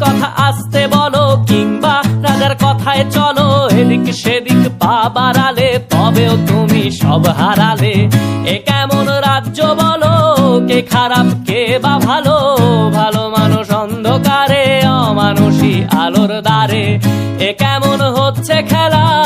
কথা আসতে বলো কিংবা রাজার কথায় চলো, এদিক সেদিক পা বাড়ালে, তবেও তুমি সব হারালে। এ কেমন রাজ্য বলো, কে খারাপ, কে বা ভালো? ভালো মানুষ অন্ধকারে, অমানুষী আলোর দ্বারে। এ কেমন হচ্ছে খেলা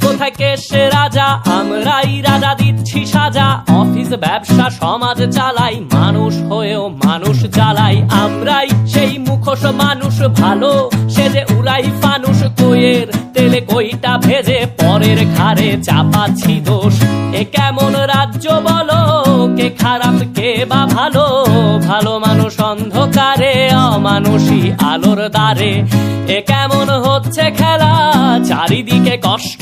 কোথায় কে সে রাজা, আমরাই রাজা দিচ্ছি সাজা। অফিস, ব্যবসা, সমাজ চালাই, মানুষ হয়েও মানুষ জ্বালাই আমরাই সেই মুখোশ মানুষ, ভালো সে যে উড়াই ফানুষ কইয়ের তেলে কইটা ভেজে পরের ঘাড়ে চাপাচ্ছি দোষ। এ কেমন রাজ্য বলো, কে খারাপ, কে বা ভালো? ভালো মানুষ অন্ধকারে, অমানুষী আলোর দ্বারে। এ কেমন হচ্ছে খেলা, চারিদিকে কষ্ট